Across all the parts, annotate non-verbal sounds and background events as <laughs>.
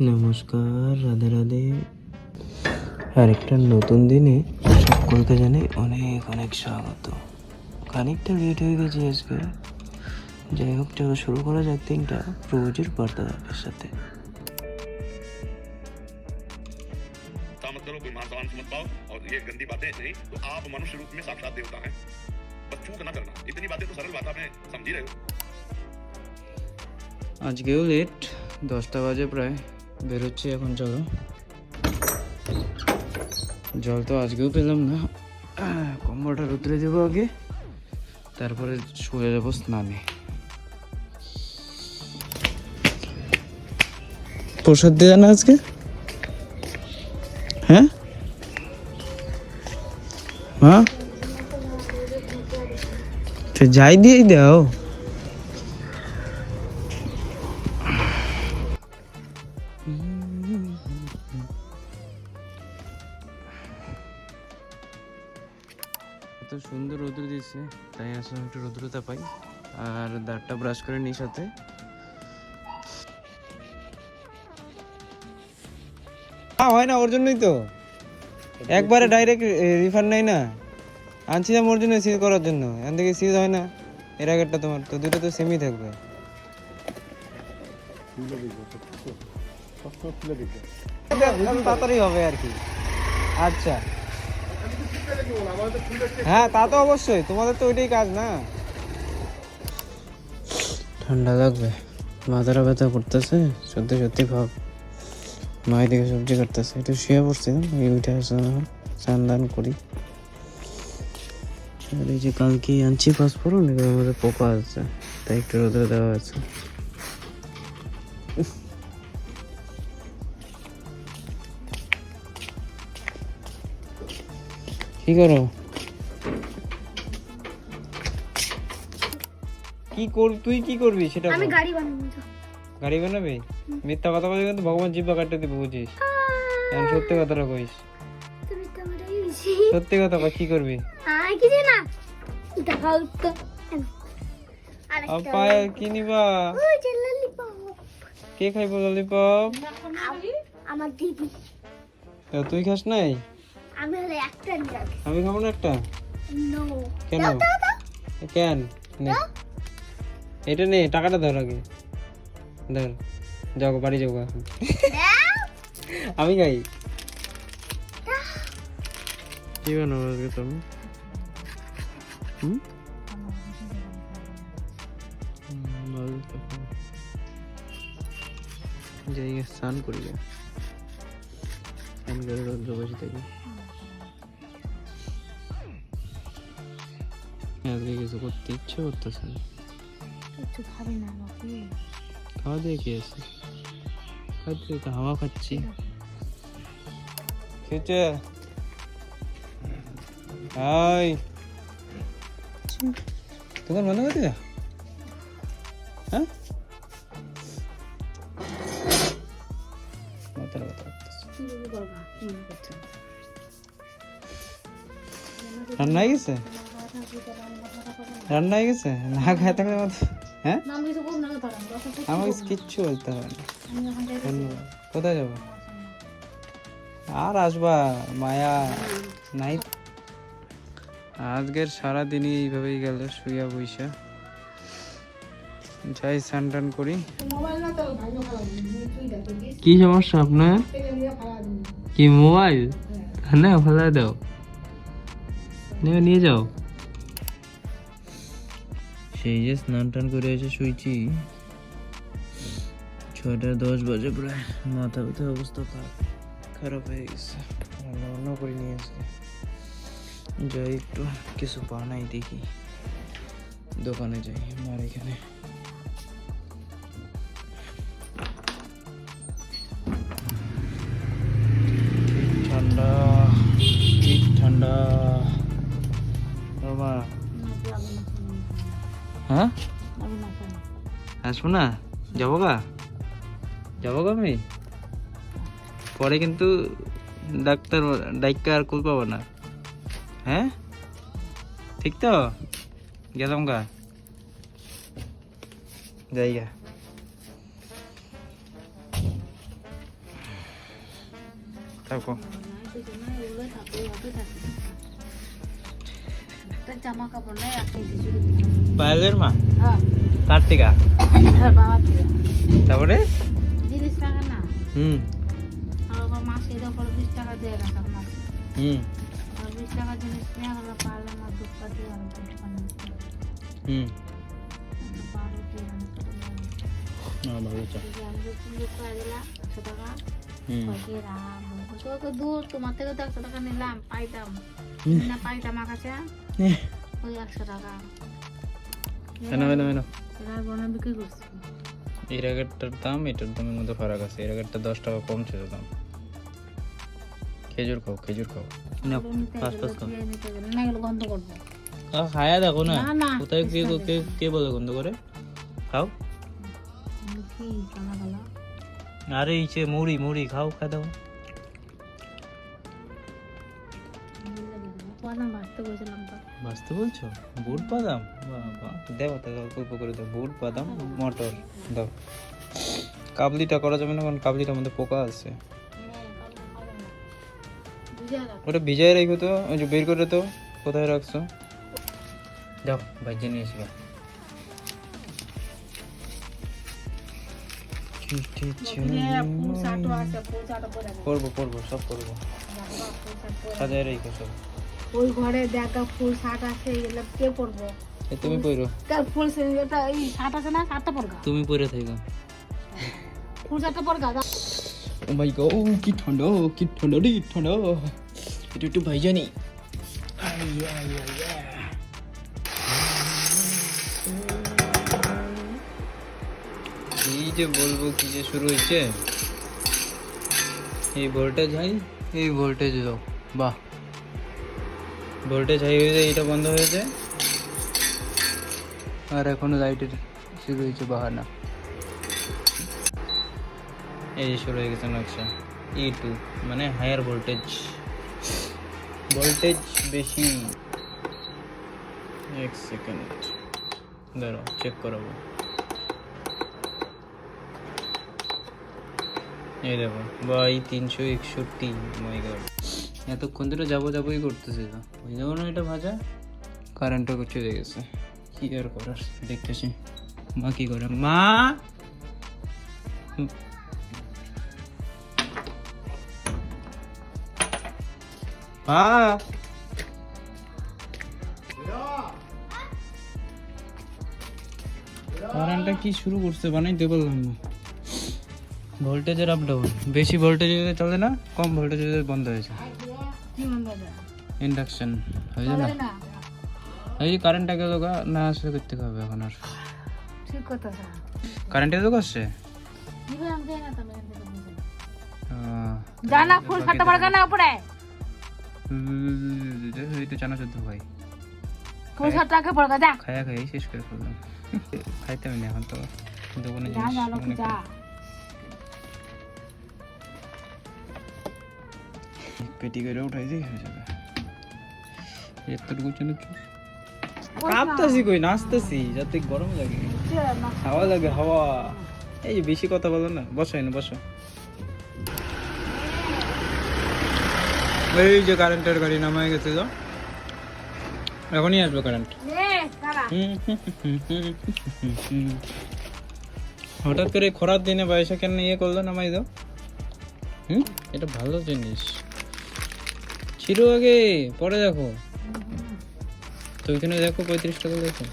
নমস্কার রাধে রাধে। আরেকটা নতুন দিনে সকলকে জানে অনেক অনেক স্বাগত। খানিকটা লেট হয়ে গেছে আজকে। যাই হোক চলো শুরু করা যাক তিনটা প্রভুজির বার্তাদারের সাথে। আজকেও লেট দশটা বাজে প্রায়। বেরোচ্ছি এখন, চলো। জল তো আজকেও পেলাম না। কম্বলটা রুদ্রে দেবো আগে, তারপরে শুয়ে যাব স্নানে। প্রসাদ দেয়া না আজকে? হ্যাঁ? হ্যাঁ যাই দিয়েই দাও। ব্রাশ করে নিই সাথে? হয় না, ওর জন্যই তো। একবারে ডাইরেক্ট রিফার নাই না। আনছিলাম ওর জন্য সিজ করার জন্য। এখান থেকে সিজ হয় না। এর আগেরটা তোমার। তো দুটো তো সেমই থাকবে। তাড়াতাড়ি হবে আর কি। আচ্ছা। হ্যাঁ তা তো অবশ্যই। তোমাদের তো ওইটাই কাজ না? ঠান্ডা লাগবে। মাথাটা ব্যথা করতেছে, সত্যি সত্যি ভাব। মায়ের দিকে সবজি কাটতেছে, একটু শুয়ে উঠে আসলাম স্নান দান করি। আর এই যে কালকে আনছি পাসপোর্ট এগুলোর মধ্যে পোকা আছে, তাই একটু রোদে দেওয়া আছে। কি করো? কি কর তুই কি করবি সেটা আমি বল। গাড়ি বানাবো গাড়ি বানাবি? মিথ্যা কথা বলে কিন্তু ভগবান জিব্বা কাটতে দিবে বুঝিস? এখন সত্যি কথাটা কইস। সত্যি কথা কই কি করবি? আর কিছু না। দেখাও তো আপা কি নিবা? ওই যে lollipop। কে খাইব ললিপপ আম- আমার দিদি। তুই খাস নাই? আমি হলে একটা নিয়ে আমি খাব না একটা? নো কেন? কেন? নে। এটা নে টাকাটা ধর আগে। ধর যাও বাড়ি যাব এখন। আমি খাই। কি বানাবো আজকে তুমি? হুম? যাই স্নান করি। স্নান বসে থাকি। আজকে কিছু করতে ইচ্ছে করতেছে না। কিছু খাবে না বাপু খাওয়া দিয়ে কি আছে খাচ্ছি তো হাওয়া খাচ্ছি খেয়েছে হাই দোকান বন্ধ করে দিলে হ্যাঁ মাথার ব্যথা করতেছে। রান্না হয়ে গেছে রান্না হয়ে গেছে না খায় থাকলে মাথা- হ্যাঁ? আমাকে কিচ্ছু বলতে হবে না। ধন্যবাদ। কোথায় যাব? আর আসবা মায়া নাই আজকের সারা দিনই এইভাবেই গেল শুয়া বৈশা যাই স্নান টান করি। কি? সমস্যা আপনার? কি মোবাইল? না ফেলা দাও। নিয়ে যাও। সেই যে স্নান টান করে এসে শুইছি। ছয়টা দশ বাজে প্রায়। মাথা ব্যথা অবস্থা খারাপ। খারাপ হয়ে গেছে। রান্না বান্না করে নিয়ে এসে যাই একটু, কিছু বানাই দেখি। দোকানে যাই আমার এখানে। আসব না যাব গা? যাব গা আমি। পরে কিন্তু ডাক্তার ডাক্তার আর কুল পাবো না। হ্যাঁ? ঠিক তো? গেলাম গা। যাই গা। থাকো। জামা কাপড় নাই কিছু পায়েলের মা? হ্যাঁ। কার্তিকা আর বাবা তারপরে? জিনিস টাকা না। হুম। আর ওর মাসে যখন বিশ টাকা দিয়ে রাখা মাসে হুম। আর বিশ টাকা জিনিস নিয়ে গেলো পারলে আমার দুধটা দিয়ে আমি হুম। ভালো চা। আমি একশো টাকা। তো তো দূর তোমার থেকে তো একশো টাকা নিলাম পাইতাম। না পাইতাম আমার কাছে ওই একশো টাকা। কেন কেন কেন এবার বনে বিক্রি করছি। এই র্যাকেটটার দাম এটার দামের মধ্যে ফারাক আছে। এই র্যাকেটটা দশ টাকা কম ছিল দাম। খেজুর খাও খেজুর খাও। না পাঁচ পাঁচ খাও। দিয়ে নিতে গেলে না এগুলো বন্ধ করব। খায়া দেখো না। কোথায় কে কে কে বলে বন্ধ করে? খাও। কি আরে এই যে মুড়ি মুড়ি খাও খা দাও। বাদাম ভাজতে বলছিলাম তো। বাস্তব বলছো? বুট বাদাম? বাবা দেবো তো অল্প করে দাও। বুট বাদাম মটর দাও। কাবলিটা করা যাবে না কারণ কাবলিটার মধ্যে পোকা আছে। ওটা ভিজাই রাখো তো ওই যে বের করে তো কোথায় রাখছো? যাও ভাইজে নিয়ে এসে। করব করব সব করব পরে। সাজায় রেখো সব ওই ঘরে দেখা ফুল শার্ট আছে এগুলো কে পরবো তুমি পইরো কার ফুল এটা এই শার্ট আছে না শার্টটা পরগা তুমি পরে থাকো ফুল শার্টটা পরগা। ও মাই গড কি ঠান্ডা কি ঠান্ডা রে ঠান্ডা একটু একটু ভাইজানি এই যে বলব কি যে শুরু হয়েছে? এই ভোল্টেজ হাই এই ভোল্টেজ লো বাহ। ভোল্টেজ হাই হয়ে যায় এটা বন্ধ হয়েছে আর এখনও লাইটের শুরু হয়েছে বাহানা। এই যে শুরু হয়ে গেছে নকশা ই টু মানে হায়ার ভোল্টেজ ভোল্টেজ বেশি এক সেকেন্ড দাঁড়াও চেক করাবো। এই দেখো তিনশো একষট্টি গড এতক্ষণ ধরে যাব যাবোই করতেছে তো। ওই এটা ভাজা কারেন্টও চলে গেছে। কি আর করার, দেখতেছি। মা কি করে মা! মা! কারেন্টটা কি শুরু করছে? বানাইতে পারলাম না। ভোল্টেজের আপ ডাউন বেশি ভোল্টেজ চলে না কম ভোল্টেজ বন্ধ হয়েছে ইন্ডাকশন হয়েছে না? চলে না। এই যে কারেন্টটা গেল গা না আসলে করতে হবে এখন আর। ঠিক কথা স্যার কারেন্টের আসছে? থেকে বুঝে। আহ, জানা ফুল পরগা না উপরে? এই তো চোদ্দ ভাই। ফুল যা। খায়া খাই শেষ করে ফেললাম। খাইতে হবে না এখন তো। দোকানে যা যা লোক যা। পেটি করে উঠাই দিয়ে হয়ে যাবে এতটুকু জন্য কি কাঁপতাছি কই নাচতেছি যাতে গরম লাগে হাওয়া লাগে হাওয়া এই যে বেশি কথা বলো না বসো না বসো এই যে কারেন্টের গাড়ি নামায় গেছে তো এখনই আসবে কারেন্ট হঠাৎ করে খরার দিনে পয়সা কেন ইয়ে করল নামাই দাও হুম এটা ভালো জিনিস ছিল আগে, পরে দেখো। তো ওইখানে দেখো পঁয়ত্রিশ টাকা দেখো।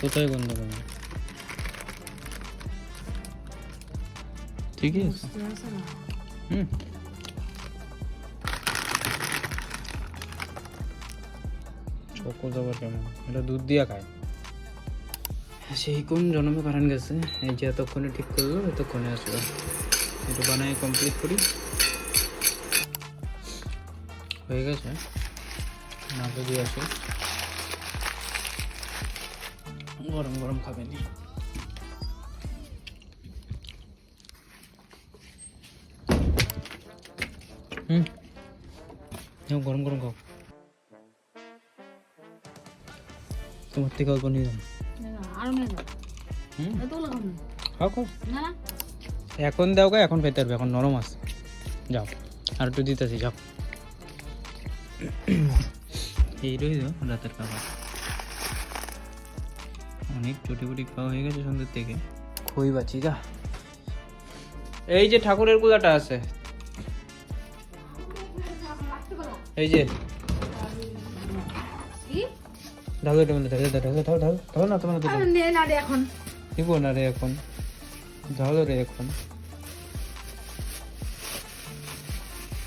কোথায় গন্ধ পাবে ঠিকই আছে। হুম। চকো যাবার কেমন? এটা দুধ দিয়া খায়। সেই কোন জন্মে কারেন্ট গেছে? এই যে এতক্ষণে ঠিক করল এতক্ষণে আসলো এটা বানাই কমপ্লিট করি। হয়ে গেছে। না যদি আসে গরম গরম খাবেনি হুম। গরম গরম খাও। তোমার থেকে অল্প নিয়ে এখন দাও গা এখন পেতে পারবে এখন নরম আছে। যাও আর একটু দিতেছি যাও। এই রইল রাতের খাবার। অনেক চুটি বুটি খাওয়া হয়ে গেছে সন্ধ্যের থেকে। খই বাছি যা। এই যে ঠাকুরের গুলাটা আছে। এই যে ঢালো এটা মধ্যে ঢালো ঢালো ঢালো ঢালো ঢালো না তোমার আরে নে না রে এখন। দিব না রে এখন। ঢালো রে এখন।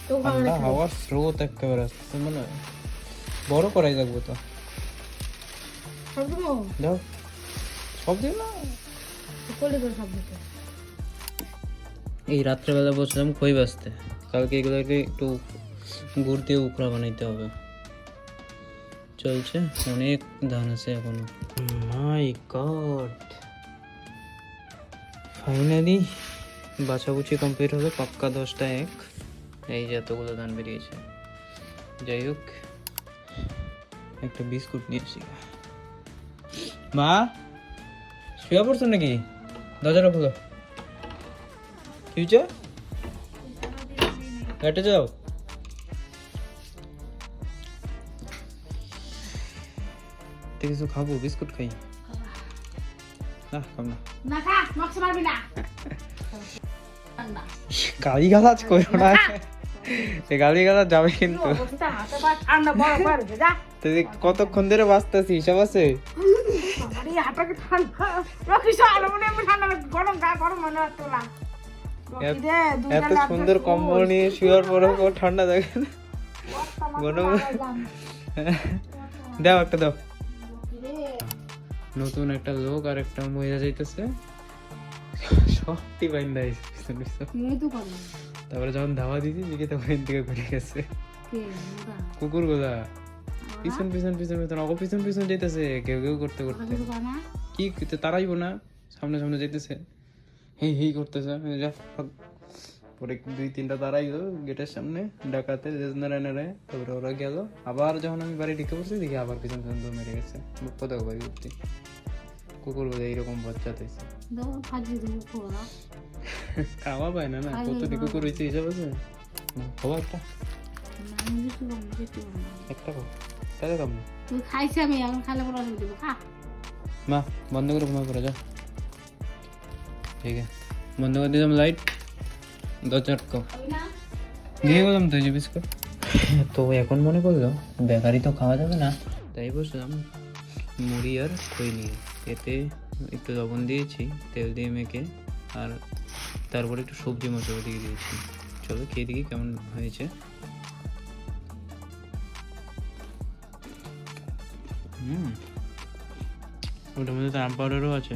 তো হাওয়ার স্রোত একেবারে আসছে মানে বড় করাই লাগবে তো। সব দেবো যাও সব দিন না? কোলে করে সব দিতে। এই রাত্রেবেলা বসলাম খই বাজতে কালকে এগুলোকে একটু গুড় দিয়ে উখড়া বানাইতে হবে। চলছে, অনেক ধান আছে এখনও। মাই গড ফাইনালি বাছাবুচি কমপ্লিট হলো, পাক্কা দশটা এক। এই যে এতগুলো ধান বেরিয়েছে। যাই হোক, একটা বিস্কুট নিয়ে আসি মা, শুয়ে পড়ছো নাকি? দরজাটা খুলো। কি হেঁটে যাও। তো কিছু খাব বিস্কুট খাই। না খাম না। না খা মাছ মারবি না। গালি গালাজ করো না। গালি গালাজ যাবে কিন্তু অবস্থা? হাতে পা ঠান্ডা বড় বড় যা। তো এই কতক্ষণ ধরে বাঁচতেছি হিসাব আছে? এত- সুন্দর কম্বল নিয়ে শুয়ার কোনো ঠান্ডা দেখে গরম দাও একটা দাও। নতুন একটা লোক আর একটা মহিলা যাইতেছে। সবটি বাইন্দা আইছে পিছন পিছন। এই তো করলাম তারপরে যখন ধাওয়া দিছি দিকে তখন এর দিকে ঘুরে গেছে। কুকুরগুলা পিছন পিছন পিছন পিছন অগো পিছন পিছন যাইতেছে কেউ কেউ করতে করতে। কি তারাইবো না? সামনে সামনে যাইতেছে। হেই হেই করতেছে। যা ভাগ। পরে দুই তিনটা তারাই গেল গেটের সামনে ডাকাতে নারায় নারায় তারপরে ওরা গেল। আবার যখন আমি বাড়ি ঢুকে পড়ছি দেখি আবার পিছন পিছন দৌড় মেরে গেছে। কোথাও বাড়ি উঠতে কুকুর বোধ এইরকম বাচ্চা হয়েছে। খাওয়া পায় না না কতটি কুকুর হয়েছে হিসাব আছে? খাওয়া একটা। একটা খাও। তাহলে খাব। খাইছি আমি এখন খালে পরে আমি খা। মা বন্ধ করে ঘুমা করে যা। ঠিক আছে। বন্ধ করে দিলাম লাইট। খাবি দিয়ে গেলাম তো যে বিস্কুট। <laughs> তো এখন মনে করল বেকারি তো খাওয়া যাবে না। তাই বসলাম মুড়ি আর খই নিয়ে। এতে একটু লবণ দিয়েছি তেল দিয়ে মেখে আর তারপরে একটু সবজি মশলা দিয়ে দিয়েছি। চলো খেয়ে দেখি কেমন হয়েছে। হুম। ওটার মধ্যে তো আম পাউডারও আছে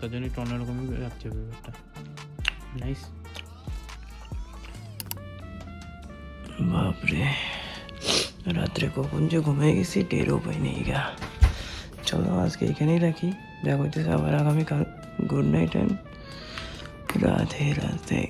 তার জন্য একটু অন্যরকমই লাগছে ব্যাপারটা। নাইস বাপরে রাত্রে কখন যে ঘুমিয়ে গেছি টেরও পাইনি গা চলো আজকে এখানেই রাখি দেখা হইতেছে আবার আগামীকাল good night and Radhe Radhe